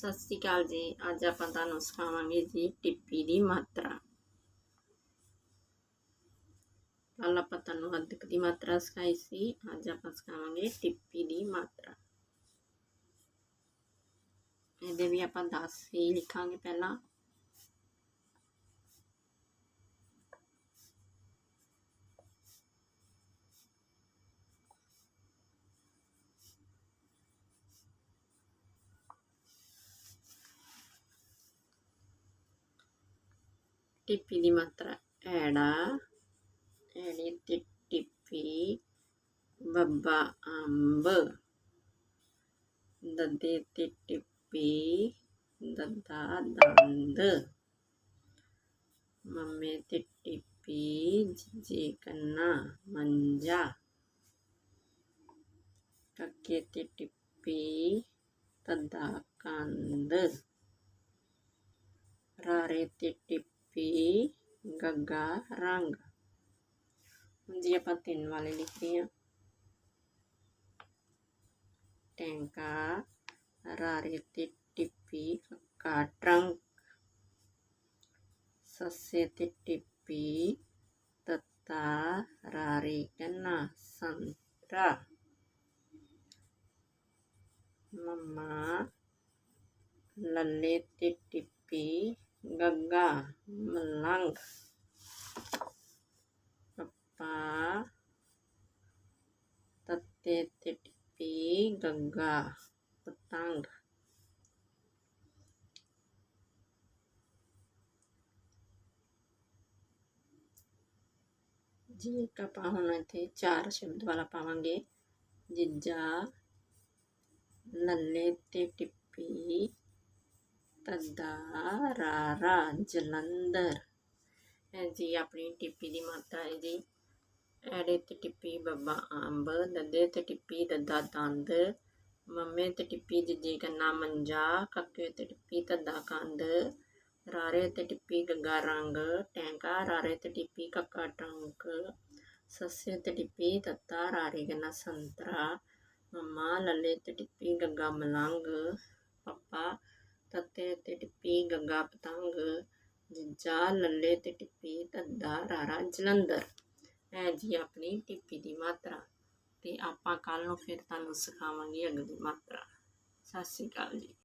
ਸਤਿ ਸ਼੍ਰੀ ਅਕਾਲ ਜੀ। ਅੱਜ ਆਪਾਂ ਤੁਹਾਨੂੰ ਸਿਖਾਵਾਂਗੇ ਜੀ ਟਿੱਪੀ ਦੀ ਮਾਤਰਾ। ਕੱਲ ਆਪਾਂ ਤੁਹਾਨੂੰ ਅਧਿਕ ਦੀ ਮਾਤਰਾ ਸਿਖਾਈ ਸੀ। ਅੱਜ ਆਪਾਂ ਸਿਖਾਵਾਂਗੇ ਟਿੱਪੀ ਦੀ ਮਾਤਰਾ। ਇਹਦੇ ਵੀ ਆਪਾਂ 10 ਹੀ ਲਿਖਾਂਗੇ ਪਹਿਲਾਂ। ਟਿੱਪੀ ਦੀ ਮਾਤਰਾ ਐੜਾ ਐੜੀ ਤੇ ਟਿੱਪੀ ਬੱਬਾ ਅੰਬ ਦੱਦੇ ਤੇ ਟਿੱਪੀ ਦੱਦਾ ਦੰਦ ਮੰਮੇ ਤੇ ਟਿੱਪੀ ਜੇ ਕੰਨਾ ਮੰਜਾ ਕੱਕੇ ਤੇ ਟਿੱਪੀ ਤੱਦਾ ਕੰਦ ਰਾਰੇ ਤੇ ਟਿੱਪੀ ਗੱਗਾ ਰੰਗ ਹੁਣ ਜੀ ਆਪਾਂ ਤਿੰਨ ਵਾਲੇ ਲਿਖਦੇ ਹਾਂ ਟੈਂਕਾ ਰਾਰੇ ਤੇ ਟਿੱਪੀ ਕੱਕਾ ਟਰੰਕ ਸੱਸੇ ਤੇ ਟਿੱਪੀ ਤੱਤਾ ਰਾਰੇ ਕੰਨਾ ਸੰਤਰਾ ਮੰਮਾ ਲੱਲੇ ਤੇ ਟਿੱਪੀ ਗੱਗਾ ਮਲੰਗ ਪੱਪਾ ਤੱਤੇ ਤੇ ਟਿੱਪੀ ਗੱਗਾ ਪਤੰਗ ਤੱਦਾ ਰਾਰਾ ਜਲੰਧਰ। ਹੈ ਜੀ ਆਪਣੀ ਟਿੱਪੀ ਦੀ ਮਾਤਾ ਹੈ ਜੀ। ਐੜੇ ਤੇ ਟਿੱਪੀ ਬੱਬਾ ਅੰਬ, ਦੱਦੇ ਤੇ ਟਿੱਪੀ ਦੱਦਾ ਦੰਦ, ਮੰਮੇ ਤੇ ਟਿੱਪੀ ਜਿੱਜੀ ਕੰਨਾ ਮੰਜਾ, ਕੱਕੇ ਤੇ ਟਿੱਪੀ ਤੱਦਾ ਕੰਦ ਰਾਰੇ ਤੇ ਟਿੱਪੀ ਗੱਗਾ ਰੰਗ, ਟੈਂਕਾ, ਰਾਰੇ ਤੇ ਟਿੱਪੀ ਕੱਕਾ ਟੰਕ, ਸੱਸੇ ਤੇ ਟਿੱਪੀ ਤੱਤਾ, ਰਾਰੇ ਗੰਨਾ ਸੰਤਰਾ, ਮੰਮਾ ਲੱਲੇ ਤੇ ਟਿੱਪੀ ਗੱਗਾ ਮਲੰਗ ਤੱਤੇ ਤੇ ਟਿੱਪੀ, ਗੱਗਾ ਪਤੰਗ, ਜੱਜਾ, ਲੱਲੇ ਤੇ ਟਿੱਪੀ, ਧੱਦਾ, ਰਾਰਾ, ਜਲੰਧਰ। ਹੈ ਜੀ ਆਪਣੀ ਟਿੱਪੀ ਦੀ ਮਾਤਰਾ। ਤੇ ਆਪਾਂ ਕੱਲ ਨੂੰ ਫਿਰ ਤੁਹਾਨੂੰ ਸਿਖਾਵਾਂਗੇ ਅਗਲੀ ਮਾਤਰਾ। ਸਤਿ ਸ਼੍ਰੀ ਅਕਾਲ ਜੀ।